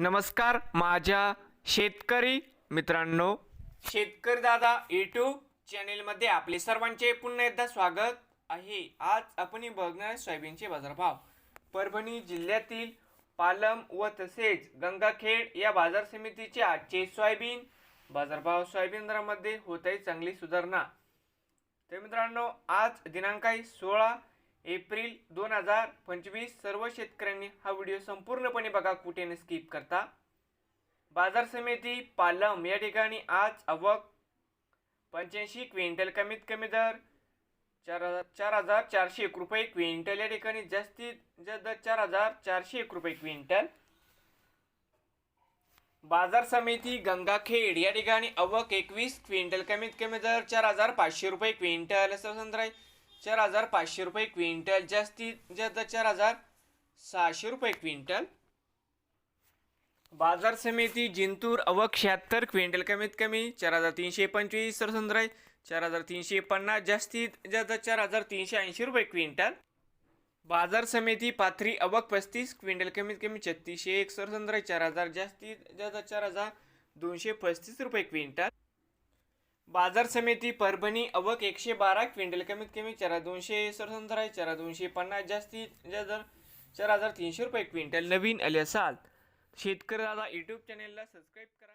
नमस्कार माझ्या शेतकरी मित्रांनो. शेतकरी दादा यूट्यूब चॅनेलमध्ये आपले सर्वांचे पुन्हा एकदा स्वागत आहे. आज आपण बघणार सोयाबीनचे बाजारभाव. परभणी जिल्ह्यातील पालम व तसेच गंगाखेड या बाजार समितीचे आजचे सोयाबीन बाजारभाव सोयाबीन दरामध्ये होत आहे चांगली सुधारणा. तर मित्रांनो आज दिनांक आहे सोळा एप्रिल दोन हजार पंचवीस सर्व शेतकऱ्यांनी हा व्हिडिओ संपूर्णपणे बघा कुठे न स्किप करता. बाजार समिती पालम या ठिकाणी आज आवक पंच्याऐंशी क्विंटल कमीत कमी दर चार हजार चार हजार चारशे एक रुपये क्विंटल या ठिकाणी जास्तीत जास्त दर चार हजार चारशे एक रुपये क्विंटल. बाजार समिती गंगाखेड या ठिकाणी अवक एकवीस क्विंटल कमीत कमी दर चार हजार पाचशे रुपये क्विंटल. असं समजा आहे चार हजार पाचशे रुपये क्विंटल. जास्तीत जास्त चार हजार सहाशे रुपये क्विंटल. बाजार समिती जिंतूर अवक शहात्तर क्विंटल. कमीत कमी चार हजार तीनशे पंचवीस सरसंद्राय चार हजार तीनशे पन्नास. जास्तीत जास्त चार हजार तीनशे ऐंशी रुपये क्विंटल. बाजार समिती पाथरी अवक पस्तीस क्विंटल. कमीत कमी छत्तीसशे एक सरसंद्राय चार हजार जास्तीत जास्त चार हजार दोनशे पस्तीस रुपये क्विंटल. बाजार समिती परभणी अवक एकशे बारा क्विंटल कमीत कमी चार हजार दोनशे सत्तर आहे चार दोनशे पन्नास जास्तीत जास्त चार हजार तीनशे रुपये क्विंटल. नवीन आले असाल शेतकरी दादा यूट्यूब चॅनेलला सबस्क्राईब करा.